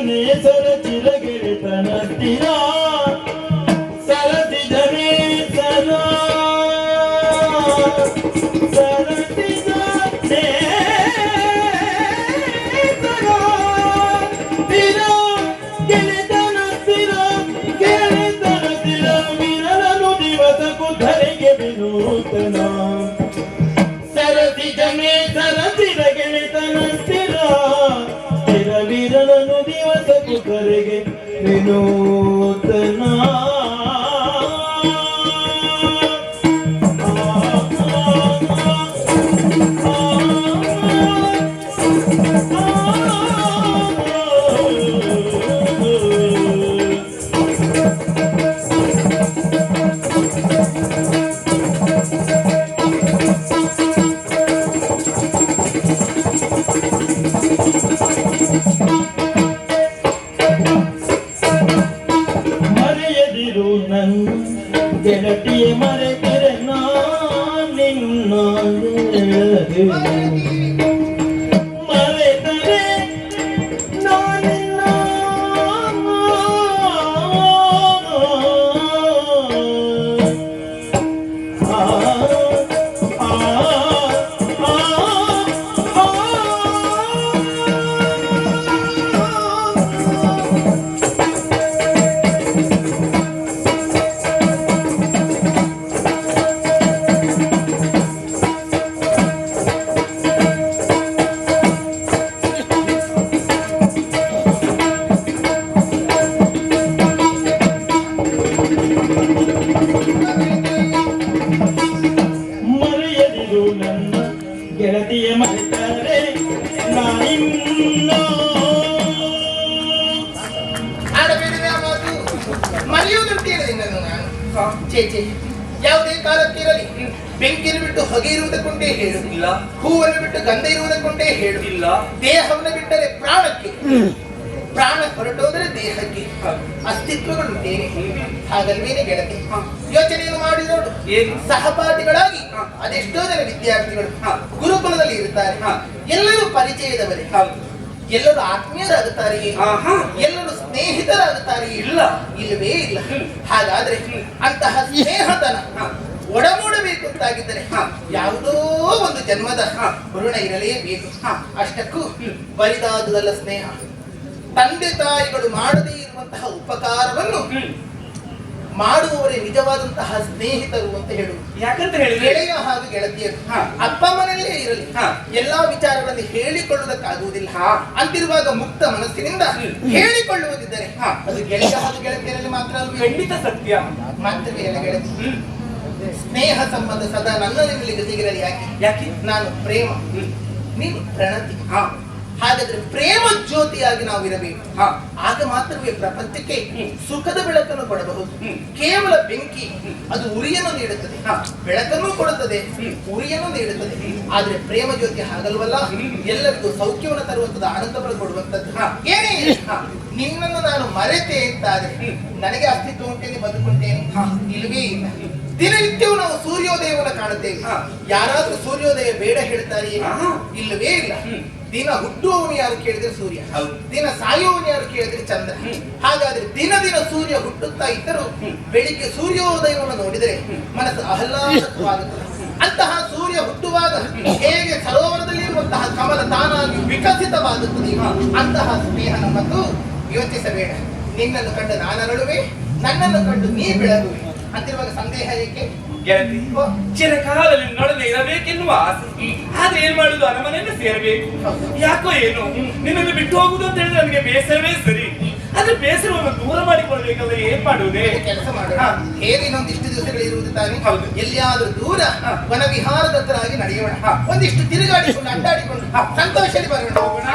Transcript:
ನೇಸರ ಚಿರಗಿರಿತನ ಸ್ಥಿರ ಕರೆಗೆ ವಿನೂತನ ಮರೆಯದಿರು ನನ್ನ ಗೆಳತಿಯ ಮರೆತರೆ ನಿನ್ನ ಛೇ ಛೇ. ಯಾವುದೇ ಕಾಲಕ್ಕಿರಲಿ ಬೆಂಕಿಯನ್ನು ಬಿಟ್ಟು ಹೊಗೆ ಇರುವುದಕ್ಕೊಂಡೇ ಹೇಳುವುದಿಲ್ಲ. ಹೂವನ್ನು ಬಿಟ್ಟು ಗಂಧ ಇರುವುದಕ್ಕೊಂಡೇ ಹೇಳುವುದಿಲ್ಲ. ದೇಹವನ್ನು ಬಿಟ್ಟರೆ ಪ್ರಾಣಕ್ಕೆ. ಪ್ರಾಣ ಹೊರಟೋದರೆ ದೇಹಕ್ಕೆ. ಅಸ್ತಿತ್ವಗಳು ಹಾಗಲ್ವೇನೆ ಗೆಳತಿ. ಯೋಚನೆಯನ್ನು ಮಾಡಿ ನೋಡು? ಸಹಪಾಠಿಗಳಾಗಿ ಅದೆಷ್ಟೋ ಜನ ವಿದ್ಯಾರ್ಥಿಗಳು ಗುರುಕುಲದಲ್ಲಿ ಇರುತ್ತಾರೆ. ಎಲ್ಲರೂ ಪರಿಚಯದವರೇ. ಎಲ್ಲರೂ ಆತ್ಮೀಯರಾಗುತ್ತಾರೆ. ಎಲ್ಲರೂ ಸ್ನೇಹಿತರಾಗುತ್ತಾರೆ ಇಲ್ಲ. ಇಲ್ಲವೇ ಇಲ್ಲ. ಹಾಗಾದ್ರೆ ಅಂತಹ ಸ್ನೇಹತನ ಒಡಮೂಡಬೇಕು ಅಂತಾಗಿದ್ದರೆ ಯಾವುದೋ ಒಂದು ಜನ್ಮದ ಋಣ ಇರಲೇಬೇಕು. ಅಷ್ಟಕ್ಕೂ ಬರಿದಾದುದಲ್ಲ ಸ್ನೇಹ. ತಂದೆ ತಾಯಿಗಳು ಮಾಡದೇ ಇರುವಂತಹ ಉಪಕಾರವನ್ನು ಮಾಡುವವರೇ ನಿಜವಾದಂತಹ ಸ್ನೇಹಿತರು ಅಂತ ಹೇಳುವುದು ಯಾಕಂತ ಹೇಳಿ ಗೆಳೆಯ ಹಾಗೂ ಗೆಳತಿಯರು. ಅಪ್ಪ ಮನೆಯಲ್ಲೇ ಇರಲಿ. ಎಲ್ಲಾ ವಿಚಾರಗಳನ್ನು ಹೇಳಿಕೊಳ್ಳುವುದಕ್ಕಾಗುವುದಿಲ್ಲ ಅಂತಿರುವಾಗ ಮುಕ್ತ ಮನಸ್ಸಿನಿಂದ. ಹೇಳಿಕೊಳ್ಳುವುದಿದ್ದರೆ ಅದು ಗೆಳೆಯ ಹಾಗೂ ಗೆಳತಿಯರಲ್ಲಿ ಮಾತ್ರ? ಖಂಡಿತ ಸತ್ಯ. ಮಾತ್ರವೇ ಅಲ್ಲ ಗೆಳತಿ. ಸ್ನೇಹ ಸಂಬಂಧ ಸದಾ ನನ್ನಲ್ಲಿ ಗತಿಗಿರಲಿ. ಯಾಕೆ? ಯಾಕೆ? ನಾನು ಪ್ರೇಮ. ನೀನು ಪ್ರಣತಿ. ಹಾ. ಹಾಗಾದ್ರೆ ಪ್ರೇಮ ಜ್ಯೋತಿಯಾಗಿ ನಾವು ಇರಬೇಕು. ಹಾ. ಆಗ ಮಾತ್ರವೇ ಪ್ರಪಂಚಕ್ಕೆ ಸುಖದ ಬೆಳಕನ್ನು ಕೊಡಬಹುದು. ಕೇವಲ ಬೆಂಕಿ ಅದು ಉರಿಯನ್ನು ನೀಡುತ್ತದೆ. ಬೆಳಕನ್ನು ಕೊಡುತ್ತದೆ ಉರಿಯನ್ನು ನೀಡುತ್ತದೆ. ಆದ್ರೆ ಪ್ರೇಮ ಜ್ಯೋತಿ ಹಾಗಲ್ವಲ್ಲ. ಎಲ್ಲರಿಗೂ ಸೌಖ್ಯವನ್ನು ತರುವಂತದ್ದು ಆನಂದವನ್ನು ಕೊಡುವಂತದ್ದು. ಏನೇ ನಿನ್ನನ್ನು ನಾನು ಮರೆತೆ ಅಂತ ಆದ್ರೆ ನನಗೆ ಅಸ್ತಿತ್ವ ಉಂಟೇನೆ ಬದುಕುಂಟೇನೆ. ಇಲ್ಲವೇ ಇಲ್ಲ. ದಿನನಿತ್ಯವೂ ನಾವು ಸೂರ್ಯೋದಯವನ್ನು ಕಾಣುತ್ತೇವೆ. ಯಾರಾದ್ರೂ ಸೂರ್ಯೋದಯ ಬೇಡ ಹೇಳ್ತಾರೆ ಇಲ್ಲವೇ ಇಲ್ಲ. ದಿನ ಹುಟ್ಟುವವನು ಯಾರು ಕೇಳಿದ್ರೆ ಸೂರ್ಯ. ದಿನ ಸಾಯುವವನು ಯಾರು ಕೇಳಿದ್ರೆ ಚಂದ್ರ. ಹಾಗಾದ್ರೆ ದಿನ ದಿನ ಸೂರ್ಯ ಹುಟ್ಟುತ್ತಾ ಇದ್ದರೂ. ಬೆಳಿಗ್ಗೆ ಸೂರ್ಯೋದಯವನ್ನು ನೋಡಿದರೆ ಮನಸ್ಸು ಆಹ್ಲಾದವಾಗುತ್ತದೆ ಅಂತಹ ಸೂರ್ಯ ಹುಟ್ಟುವಾಗ ಹೇಗೆ ಸರೋವರದಲ್ಲಿ ಇರುವಂತಹ ಕಮಲ ತಾನಾಗಿ ವಿಕಸಿತವಾಗುತ್ತದೆ ಅಂತಹ ಸ್ನೇಹ ನಮ್ಮದು. ಯೋಚಿಸಬೇಡ. ನಿನ್ನನ್ನು ಕಂಡು ನಾನರಳುವೆ ನನ್ನನ್ನು ಕಂಡು ನೀ ಬೆಳಗುವೆ. ಅಂತಿರುವಾಗ ಸಂದೇಹ ಏಕೆ? ಗೆಳತಿ ಚಿರಕಾಲದಲ್ಲಿ ನೋಡದೆ ಇರಬೇಕೆನ್ನುವ ಆಸೆ. ಆದ್ರೆ ಏನ್ ಮಾಡುದು? ಅರಮನೆಯನ್ನು ಸೇರಬೇಕು. ಯಾಕೋ ಏನು? ನಿನ್ನನ್ನು ಬಿಟ್ಟು ಹೋಗುದು ಅಂತ ಹೇಳಿದ್ರೆ ನನಗೆ ಬೇಸರವೇ ಸರಿ. ಆದ್ರೆ ಬೇಸರವನ್ನು ದೂರ ಮಾಡಿಕೊಳ್ಬೇಕಾದ್ರೆ ಏನ್ ಮಾಡುವುದೇ ಕೆಲಸ ಮಾಡೋಣ. ಹೇಗೆ ಇನ್ನೊಂದಿಷ್ಟು ದಿವಸಗಳು ಇರುವುದು ತಾನೆ ಹೌದು. ಎಲ್ಲಿಯಾದ್ರೂ ದೂರ ಹಾ. ವನ ವಿಹಾರದತ್ತರಾಗಿ ನಡೆಯೋಣ. ಒಂದಿಷ್ಟು ತಿರುಗಾಡಿಕೊಂಡು ಅಡ್ಡಾಡಿಕೊಂಡು ಸಂತೋಷದಲ್ಲಿ ಬರೋಣ.